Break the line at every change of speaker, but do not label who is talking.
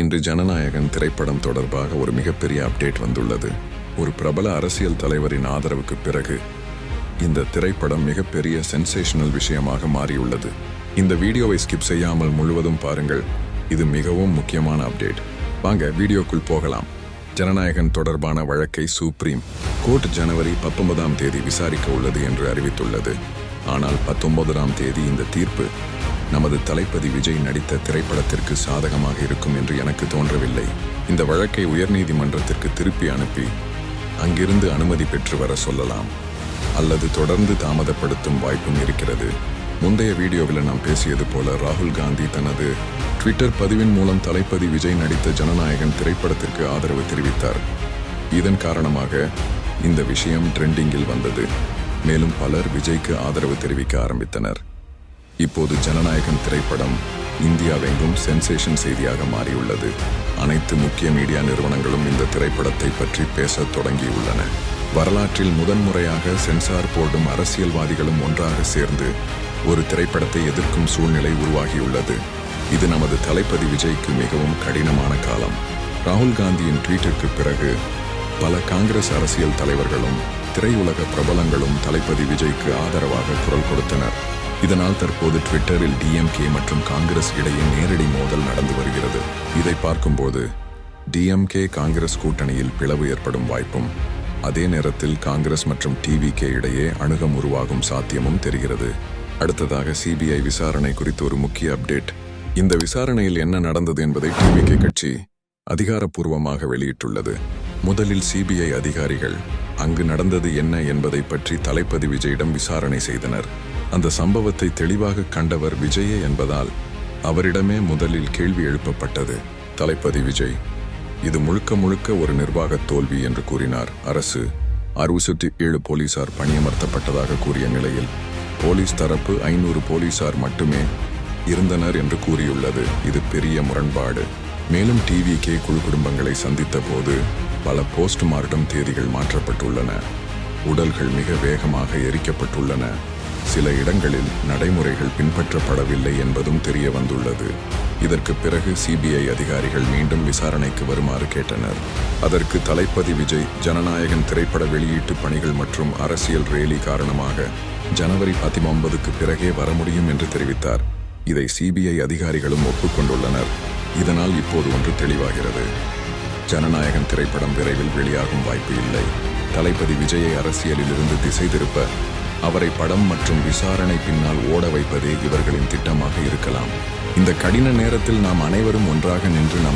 இன்று ஜனநாயகன் திரைப்படம் தொடர்பாக ஒரு மிகப்பெரிய அப்டேட் வந்துள்ளது. ஒரு பிரபல அரசியல் தலைவரின் ஆதரவுக்கு பிறகு இந்த திரைப்படம் மிகப்பெரிய சென்சேஷனல் விஷயமாக மாறியுள்ளது. இந்த வீடியோவை ஸ்கிப் செய்யாமல் முழுவதும் பாருங்கள். இது மிகவும் முக்கியமான அப்டேட். வாங்க வீடியோக்குள் போகலாம். ஜனநாயகன் தொடர்பான வழக்கை சுப்ரீம் கோர்ட் ஜனவரி பத்தொன்பதாம் தேதி விசாரிக்க உள்ளது என்று அறிவித்துள்ளது. ஆனால் பத்தொன்பதாம் தேதி இந்த தீர்ப்பு நமது தலைப்பதி விஜய் நடித்த திரைப்படத்திற்கு சாதகமாக இருக்கும் என்று எனக்கு தோன்றவில்லை. இந்த வழக்கை உயர்நீதிமன்றத்திற்கு திருப்பி அனுப்பி அங்கிருந்து அனுமதி பெற்று வர சொல்லலாம். அல்லது தொடர்ந்து தாமதப்படுத்தும் வாய்ப்பும் இருக்கிறது. முந்தைய வீடியோவில் நாம் பேசியது போல ராகுல் காந்தி தனது ட்விட்டர் பதிவின் மூலம் தலைப்பதி விஜய் நடித்த ஜனநாயகன் திரைப்படத்திற்கு ஆதரவு தெரிவித்தார். இதன் காரணமாக இந்த விஷயம் ட்ரெண்டிங்கில் வந்தது. மேலும் பலர் விஜய்க்கு ஆதரவு தெரிவிக்க ஆரம்பித்தனர். இப்போது ஜனநாயகன் திரைப்படம் இந்தியாவெங்கும் சென்சேஷன் செய்தியாக மாறியுள்ளது. அனைத்து முக்கிய மீடியா நிறுவனங்களும் இந்த திரைப்படத்தை பற்றி பேசத் தொடங்கியுள்ளன. வரலாற்றில் முதன்முறையாக சென்சார் போர்டும் அரசியல்வாதிகளும் ஒன்றாக சேர்ந்து ஒரு திரைப்படத்தை எதிர்க்கும் சூழ்நிலை உருவாகியுள்ளது. இது நமது தளபதி விஜய்க்கு மிகவும் கடினமான காலம். ராகுல் காந்தியின் ட்வீட்டிற்கு பிறகு பல காங்கிரஸ் அரசியல் தலைவர்களும் திரையுலக பிரபலங்களும் தளபதி விஜய்க்கு ஆதரவாக குரல் கொடுத்தனர். இதனால் தற்போது ட்விட்டரில் டிஎம்கே மற்றும் காங்கிரஸ் இடையே நேரடி மோதல் நடந்து வருகிறது. இதை பார்க்கும்போது டிஎம்கே காங்கிரஸ் கூட்டணியில் பிளவு ஏற்படும் வாய்ப்பும் அதே நேரத்தில் காங்கிரஸ் மற்றும் டிவிகே இடையே அணுகம் உருவாகும் சாத்தியமும் தெரிகிறது. அடுத்ததாக சிபிஐ விசாரணை குறித்து ஒரு முக்கிய அப்டேட். இந்த விசாரணையில் என்ன நடந்தது என்பதை டிவிகே கட்சி அதிகாரப்பூர்வமாக வெளியிட்டுள்ளது. முதலில் சிபிஐ அதிகாரிகள் அங்கு நடந்தது என்ன என்பதை பற்றி தலைப்பதி விஜயிடம் விசாரணை செய்தனர். அந்த சம்பவத்தை தெளிவாக கண்டவர் விஜயே என்பதால் அவரிடமே முதலில் கேள்வி எழுப்பப்பட்டது. தலைப்பதி விஜய் இது முழுக்க முழுக்க ஒரு நிர்வாக தோல்வி என்று கூறினார். அரசு அறுபத்தி ஏழு போலீசார் பணியமர்த்தப்பட்டதாக கூறிய நிலையில் போலீஸ் தரப்பு ஐநூறு போலீசார் மட்டுமே இருந்தனர் என்று கூறியுள்ளது. இது பெரிய முரண்பாடு. மேலும் டிவிகே குழு குடும்பங்களை சந்தித்த போது பல போஸ்ட்மார்ட்டம் தேதிகள் மாற்றப்பட்டுள்ளன. உடல்கள் மிக வேகமாக எரிக்கப்பட்டுள்ளன. சில இடங்களில் நடைமுறைகள் பின்பற்றப்படவில்லை என்பதும் தெரிய வந்துள்ளது. இதற்கு பிறகு சிபிஐ அதிகாரிகள் மீண்டும் விசாரணைக்கு வருமாறு கேட்டனர். அதற்கு தலைப்பதி விஜய் ஜனநாயகன் திரைப்பட வெளியீட்டு பணிகள் மற்றும் அரசியல் ரேலி காரணமாக ஜனவரி பதினொன்பதுக்கு பிறகே வர முடியும் என்று தெரிவித்தார். இதை சிபிஐ அதிகாரிகளும் ஒப்புக்கொண்டுள்ளனர். இதனால் இப்போது ஒன்று தெளிவாகிறது. ஜனநாயகன் திரைப்படம் விரைவில் வெளியாகும் வாய்ப்பு இல்லை. தளபதி விஜயை அரசியலில் இருந்து திசை திருப்ப அவரை படம் மற்றும் விசாரணை பின்னால் ஓட வைப்பதே இவர்களின் திட்டமாக இருக்கலாம். இந்த கடின நேரத்தில் நாம் அனைவரும் ஒன்றாக நின்று நம்